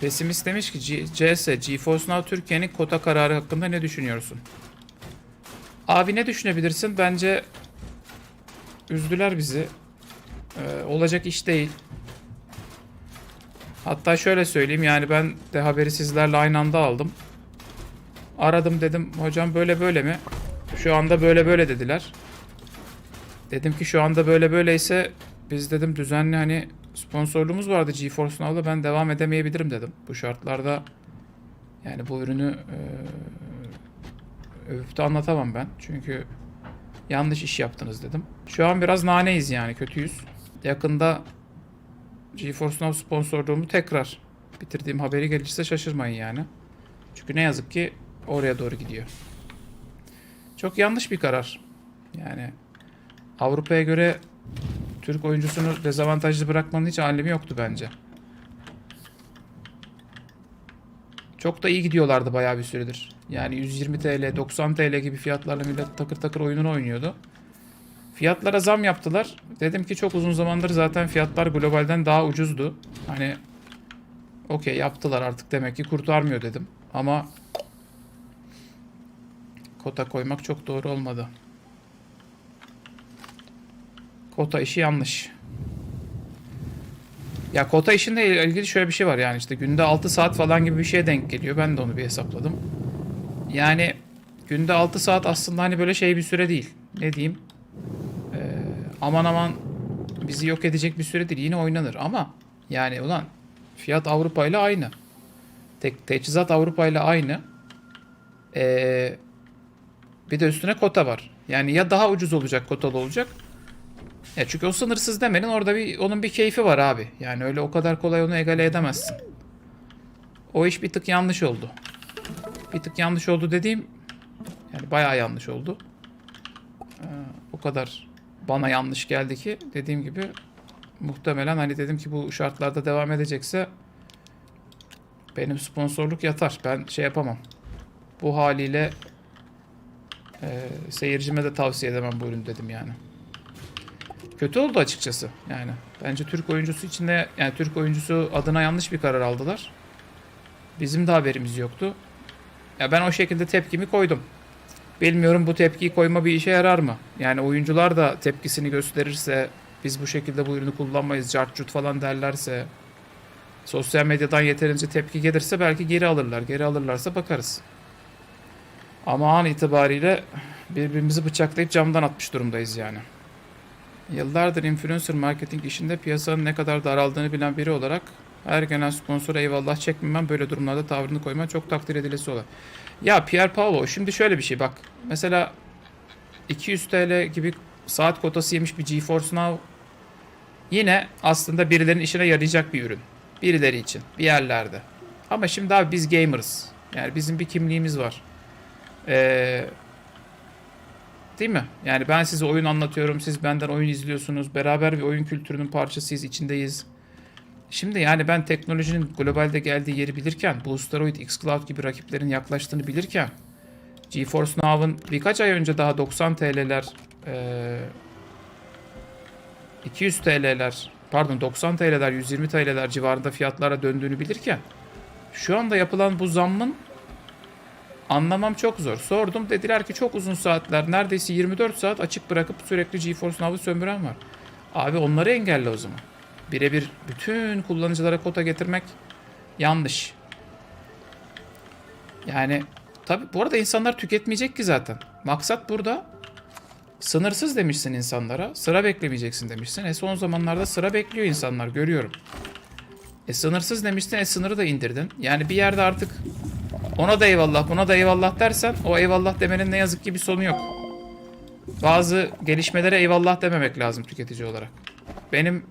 Pesimist demiş ki CS, GeForce Now Türkiye'nin kota kararı hakkında ne düşünüyorsun? Abi ne düşünebilirsin? Bence üzdüler bizi. Ee, olacak iş değil. Hatta şöyle söyleyeyim yani ben de haberi sizlerle aynı anda aldım. Aradım dedim hocam böyle böyle mi? Şu anda böyle böyle dediler. Dedim ki şu anda böyle böyleyse biz dedim düzenli hani sponsorluğumuz vardı GeForce Now'da ben devam edemeyebilirim dedim. Bu şartlarda yani bu ürünü eee övüp de anlatamam ben. Çünkü yanlış iş yaptınız dedim. Şu an biraz naneyiz yani kötüyüz. Yakında GeForce Now sponsorluğumu tekrar bitirdiğim haberi gelirse şaşırmayın yani. Çünkü ne yazık ki oraya doğru gidiyor. Çok yanlış bir karar. Yani Avrupa'ya göre Türk oyuncusunu dezavantajlı bırakmanın hiç alemi yoktu bence. Çok da iyi gidiyorlardı bayağı bir süredir. Yani 120 TL, 90 TL gibi fiyatlarla millet takır takır oyununu oynuyordu. Fiyatlara zam yaptılar. Dedim ki çok uzun zamandır zaten fiyatlar globalden daha ucuzdu. Hani okey yaptılar artık demek ki kurtarmıyor dedim. Ama kota koymak çok doğru olmadı. Kota işi yanlış. Ya kota işinde ilgili şöyle bir şey var yani işte günde 6 saat falan gibi bir şeye denk geliyor. Ben de onu bir hesapladım. Yani günde 6 saat aslında hani böyle şey bir süre değil. Ne diyeyim? Ee, aman aman bizi yok edecek bir süre değil. Yine oynanır ama yani ulan fiyat Avrupa ile aynı. Tek teçhizat Avrupa ile aynı. Ee, bir de üstüne kota var. Yani ya daha ucuz olacak kotalı olacak ya çünkü o sınırsız demenin orada bir onun bir keyfi var abi. Yani öyle o kadar kolay onu egale edemezsin. O iş bir tık yanlış oldu. Bir tık yanlış oldu dediğim yani bayağı yanlış oldu. Ee, o kadar bana yanlış geldi ki dediğim gibi muhtemelen hani dedim ki bu şartlarda devam edecekse benim sponsorluk yatar. Ben şey yapamam. Bu haliyle e, seyircime de tavsiye edemem bu ürün dedim yani. Kötü oldu açıkçası yani. Bence Türk oyuncusu içinde yani Türk oyuncusu adına yanlış bir karar aldılar. Bizim de haberimiz yoktu. Ya ben o şekilde tepkimi koydum. Bilmiyorum bu tepkiyi koyma bir işe yarar mı? Yani oyuncular da tepkisini gösterirse biz bu şekilde bu ürünü kullanmayız, cartcut falan derlerse sosyal medyadan yeterince tepki gelirse belki geri alırlar. Geri alırlarsa bakarız. Ama an itibariyle birbirimizi bıçaklayıp camdan atmış durumdayız yani. Yıllardır influencer marketing işinde piyasanın ne kadar daraldığını bilen biri olarak her gelen sponsora eyvallah çekmemem böyle durumlarda tavrını koyma çok takdir edilesi olur. Ya Pierre Paolo şimdi şöyle bir şey bak. Mesela 200 TL gibi saat kotası yemiş bir GeForce Now yine aslında birilerinin işine yarayacak bir ürün. Birileri için bir yerlerde. Ama şimdi abi biz gamerız. Yani bizim bir kimliğimiz var. Eee Değil mi? Yani ben size oyun anlatıyorum, siz benden oyun izliyorsunuz. Beraber bir oyun kültürünün parçasıyız, içindeyiz. Şimdi yani ben teknolojinin globalde geldiği yeri bilirken, bu xCloud gibi rakiplerin yaklaştığını bilirken, GeForce Now'ın birkaç ay önce daha 90 TL'ler, eee 200 TL'ler, pardon 90 TL'ler, 120 TL'ler civarında fiyatlara döndüğünü bilirken, şu anda yapılan bu zammın Anlamam çok zor. Sordum dediler ki çok uzun saatler neredeyse 24 saat açık bırakıp sürekli GeForce Now'ı sömüren var. Abi onları engelle o zaman. Birebir bütün kullanıcılara kota getirmek yanlış. Yani tabi bu arada insanlar tüketmeyecek ki zaten. Maksat burada sınırsız demişsin insanlara. Sıra beklemeyeceksin demişsin. E son zamanlarda sıra bekliyor insanlar görüyorum. E sınırsız demiştin e sınırı da indirdin. Yani bir yerde artık ona da eyvallah buna da eyvallah dersen o eyvallah demenin ne yazık ki bir sonu yok. Bazı gelişmelere eyvallah dememek lazım tüketici olarak. Benim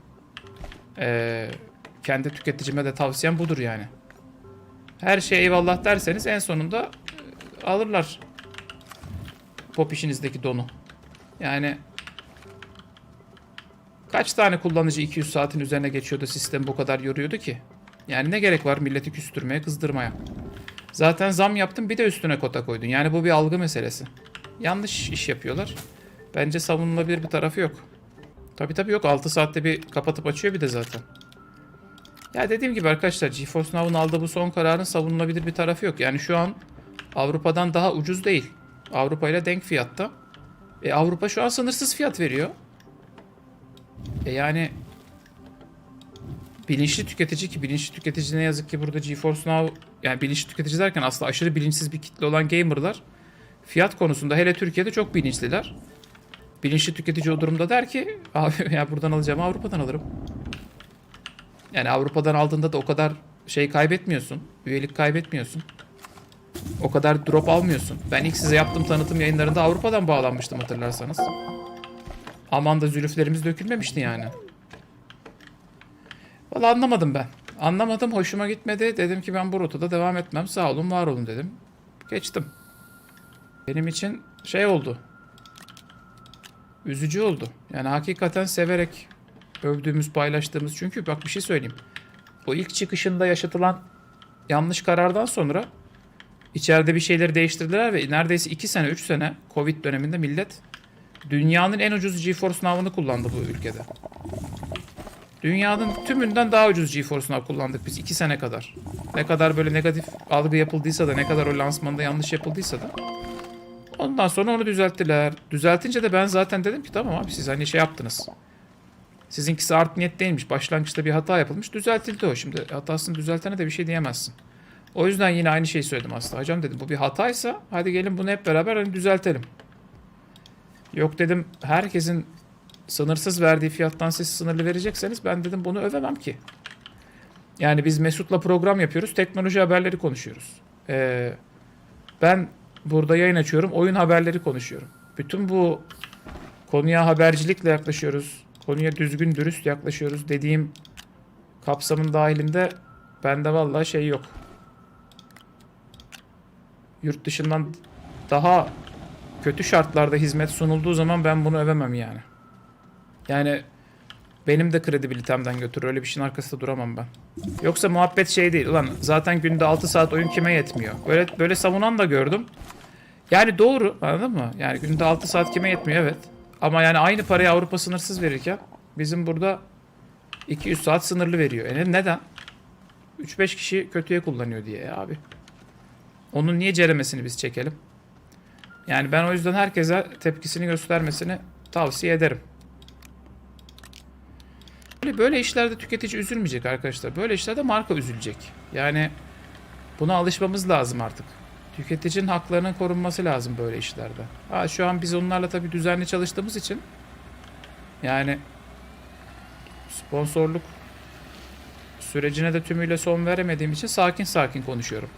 eee, kendi tüketicime de tavsiyem budur yani. Her şeye eyvallah derseniz en sonunda e, alırlar pop işinizdeki donu. Yani kaç tane kullanıcı 200 saatin üzerine geçiyordu sistem bu kadar yoruyordu ki? Yani ne gerek var milleti küstürmeye, kızdırmaya? Zaten zam yaptın bir de üstüne kota koydun. Yani bu bir algı meselesi. Yanlış iş yapıyorlar. Bence savunulabilir bir tarafı yok. Tabi tabi yok. 6 saatte bir kapatıp açıyor bir de zaten. Ya dediğim gibi arkadaşlar GeForce Now'ın aldığı bu son kararın savunulabilir bir tarafı yok. Yani şu an Avrupa'dan daha ucuz değil. Avrupa ile denk fiyatta. E Avrupa şu an sınırsız fiyat veriyor. E yani bilinçli tüketici ki bilinçli tüketici ne yazık ki burada GeForce Now yani bilinçli tüketici derken aslında aşırı bilinçsiz bir kitle olan gamerlar fiyat konusunda hele Türkiye'de çok bilinçliler. Bilinçli tüketici o durumda der ki abi ya buradan alacağım Avrupa'dan alırım. Yani Avrupa'dan aldığında da o kadar şey kaybetmiyorsun. Üyelik kaybetmiyorsun. O kadar drop almıyorsun. Ben ilk size yaptığım tanıtım yayınlarında Avrupa'dan bağlanmıştım hatırlarsanız. Aman da zülüflerimiz dökülmemişti yani. Valla anlamadım ben. Anlamadım, hoşuma gitmedi. Dedim ki ben bu rotada devam etmem. Sağ olun, var olun dedim. Geçtim. Benim için şey oldu. Üzücü oldu. Yani hakikaten severek övdüğümüz, paylaştığımız. Çünkü bak bir şey söyleyeyim. O ilk çıkışında yaşatılan yanlış karardan sonra içeride bir şeyleri değiştirdiler ve neredeyse 2 sene, 3 sene Covid döneminde millet dünyanın en ucuz GeForce Now'ını kullandı bu ülkede. Dünyanın tümünden daha ucuz GeForce Now kullandık biz 2 sene kadar. Ne kadar böyle negatif algı yapıldıysa da ne kadar o lansmanda yanlış yapıldıysa da. Ondan sonra onu düzelttiler. Düzeltince de ben zaten dedim ki tamam abi siz hani şey yaptınız. Sizinkisi art niyet değilmiş. Başlangıçta bir hata yapılmış. Düzeltildi o. Şimdi hatasını düzeltene de bir şey diyemezsin. O yüzden yine aynı şeyi söyledim aslında. Hocam dedim bu bir hataysa hadi gelin bunu hep beraber hani düzeltelim. Yok dedim herkesin sınırsız verdiği fiyattan siz sınırlı verecekseniz ben dedim bunu övemem ki. Yani biz Mesut'la program yapıyoruz. Teknoloji haberleri konuşuyoruz. Ee, ben burada yayın açıyorum. Oyun haberleri konuşuyorum. Bütün bu konuya habercilikle yaklaşıyoruz. Konuya düzgün dürüst yaklaşıyoruz dediğim kapsamın dahilinde bende vallahi şey yok. Yurt dışından daha kötü şartlarda hizmet sunulduğu zaman ben bunu övemem yani. Yani benim de kredibilitemden götürür. Öyle bir şeyin arkasında duramam ben. Yoksa muhabbet şey değil. Ulan zaten günde 6 saat oyun kime yetmiyor? Böyle böyle savunan da gördüm. Yani doğru anladın mı? Yani günde 6 saat kime yetmiyor evet. Ama yani aynı parayı Avrupa sınırsız verirken bizim burada 200 saat sınırlı veriyor. E neden? 3-5 kişi kötüye kullanıyor diye ya abi. Onun niye ceremesini biz çekelim? Yani ben o yüzden herkese tepkisini göstermesini tavsiye ederim. Böyle, böyle işlerde tüketici üzülmeyecek arkadaşlar. Böyle işlerde marka üzülecek. Yani buna alışmamız lazım artık. Tüketicinin haklarının korunması lazım böyle işlerde. Ha, şu an biz onlarla tabii düzenli çalıştığımız için yani sponsorluk sürecine de tümüyle son veremediğim için sakin sakin konuşuyorum.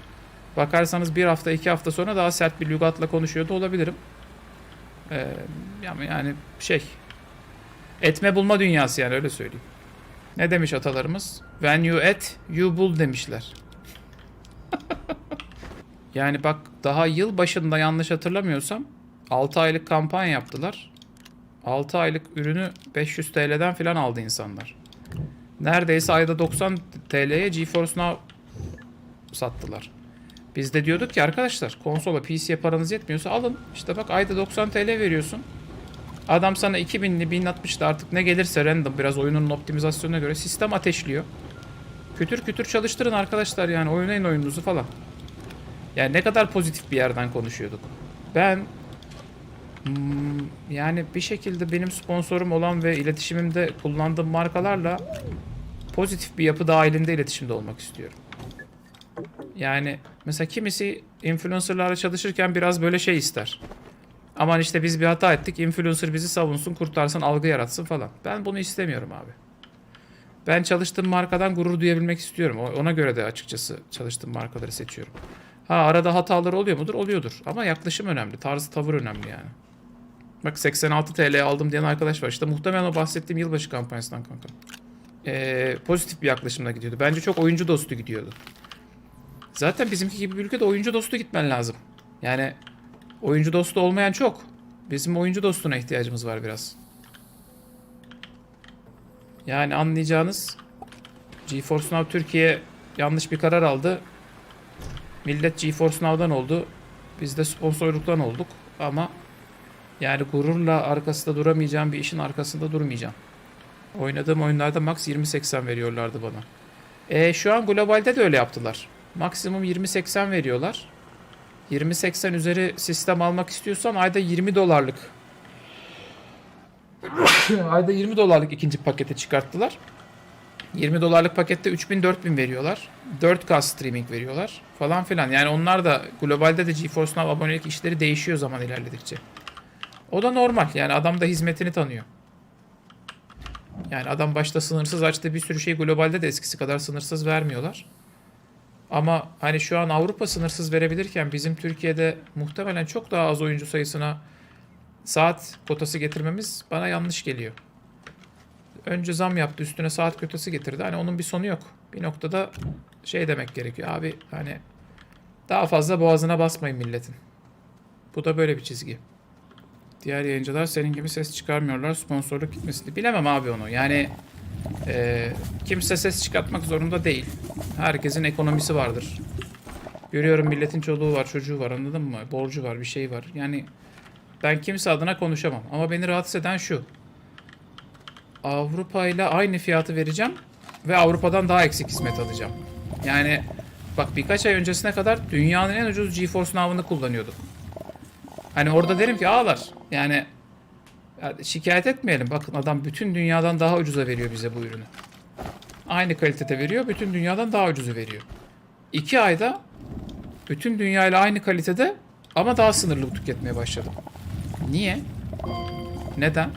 Bakarsanız bir hafta iki hafta sonra daha sert bir lügatla konuşuyor da olabilirim. Ee, yani, şey etme bulma dünyası yani öyle söyleyeyim. Ne demiş atalarımız? When you et, you bull demişler. yani bak daha yıl başında yanlış hatırlamıyorsam 6 aylık kampanya yaptılar. 6 aylık ürünü 500 TL'den falan aldı insanlar. Neredeyse ayda 90 TL'ye GeForce Now sattılar. Biz de diyorduk ki arkadaşlar konsola PC'ye paranız yetmiyorsa alın. İşte bak ayda 90 TL veriyorsun. Adam sana 2000'li 1060'da artık ne gelirse random biraz oyunun optimizasyonuna göre sistem ateşliyor. Kütür kütür çalıştırın arkadaşlar yani oynayın oyununuzu falan. Yani ne kadar pozitif bir yerden konuşuyorduk. Ben hmm, yani bir şekilde benim sponsorum olan ve iletişimimde kullandığım markalarla pozitif bir yapı dahilinde iletişimde olmak istiyorum. Yani mesela kimisi influencerlarla çalışırken biraz böyle şey ister. Aman işte biz bir hata ettik. Influencer bizi savunsun, kurtarsın, algı yaratsın falan. Ben bunu istemiyorum abi. Ben çalıştığım markadan gurur duyabilmek istiyorum. Ona göre de açıkçası çalıştığım markaları seçiyorum. Ha arada hatalar oluyor mudur? Oluyordur. Ama yaklaşım önemli. Tarz tavır önemli yani. Bak 86 TL aldım diyen arkadaş var. İşte muhtemelen o bahsettiğim yılbaşı kampanyasından kanka. Ee, pozitif bir yaklaşımla gidiyordu. Bence çok oyuncu dostu gidiyordu. Zaten bizimki gibi bir ülkede oyuncu dostu gitmen lazım. Yani oyuncu dostu olmayan çok. Bizim oyuncu dostuna ihtiyacımız var biraz. Yani anlayacağınız GeForce Now Türkiye yanlış bir karar aldı. Millet GeForce Now'dan oldu. Biz de sponsorluktan olduk. Ama yani gururla arkasında duramayacağım bir işin arkasında durmayacağım. Oynadığım oyunlarda max 20-80 veriyorlardı bana. E, şu an globalde de öyle yaptılar. Maksimum 20-80 veriyorlar. 20-80 üzeri sistem almak istiyorsan ayda 20 dolarlık ayda 20 dolarlık ikinci paketi çıkarttılar. 20 dolarlık pakette 3000-4000 veriyorlar. 4K streaming veriyorlar falan filan. Yani onlar da globalde de GeForce Now abonelik işleri değişiyor zaman ilerledikçe. O da normal. Yani adam da hizmetini tanıyor. Yani adam başta sınırsız açtı bir sürü şey globalde de eskisi kadar sınırsız vermiyorlar. Ama hani şu an Avrupa sınırsız verebilirken bizim Türkiye'de muhtemelen çok daha az oyuncu sayısına saat kotası getirmemiz bana yanlış geliyor. Önce zam yaptı üstüne saat kotası getirdi. Hani onun bir sonu yok. Bir noktada şey demek gerekiyor. Abi hani daha fazla boğazına basmayın milletin. Bu da böyle bir çizgi. Diğer yayıncılar senin gibi ses çıkarmıyorlar. Sponsorluk gitmesini. Bilemem abi onu. Yani e, kimse ses çıkartmak zorunda değil. Herkesin ekonomisi vardır. Görüyorum milletin çoluğu var, çocuğu var anladın mı? Borcu var, bir şey var. Yani ben kimse adına konuşamam. Ama beni rahatsız eden şu. Avrupa ile aynı fiyatı vereceğim ve Avrupa'dan daha eksik hizmet alacağım. Yani bak birkaç ay öncesine kadar dünyanın en ucuz GeForce Now'ını kullanıyorduk. Hani orada derim ki ağlar. Yani şikayet etmeyelim. Bakın adam bütün dünyadan daha ucuza veriyor bize bu ürünü. Aynı kalitede veriyor. Bütün dünyadan daha ucuzu veriyor. İki ayda bütün dünyayla aynı kalitede ama daha sınırlı tüketmeye başladım. Niye? Neden?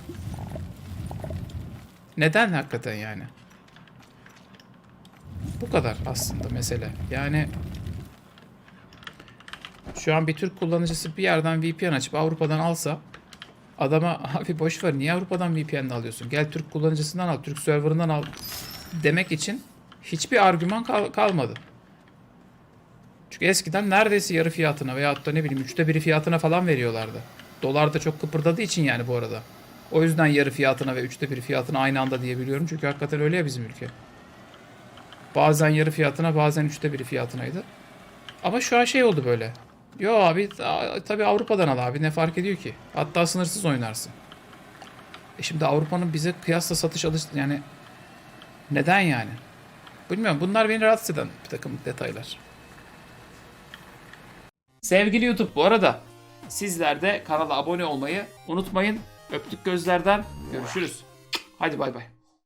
Neden hakikaten yani? Bu kadar aslında mesele. Yani şu an bir Türk kullanıcısı bir yerden VPN açıp Avrupa'dan alsa adama abi boş ver niye Avrupa'dan VPN alıyorsun? Gel Türk kullanıcısından al, Türk serverından al demek için hiçbir argüman kal- kalmadı. Çünkü eskiden neredeyse yarı fiyatına veyahut da ne bileyim üçte biri fiyatına falan veriyorlardı. Dolar da çok kıpırdadığı için yani bu arada. O yüzden yarı fiyatına ve üçte biri fiyatına aynı anda diyebiliyorum. Çünkü hakikaten öyle ya bizim ülke. Bazen yarı fiyatına bazen üçte biri fiyatınaydı. Ama şu an şey oldu böyle. Yo abi ta- tabii Avrupa'dan al abi ne fark ediyor ki? Hatta sınırsız oynarsın. E şimdi Avrupa'nın bize kıyasla satış alış yani neden yani? Bilmiyorum bunlar beni rahatsız eden bir takım detaylar. Sevgili YouTube bu arada sizler de kanala abone olmayı unutmayın. Öptük gözlerden görüşürüz. Hadi bay bay.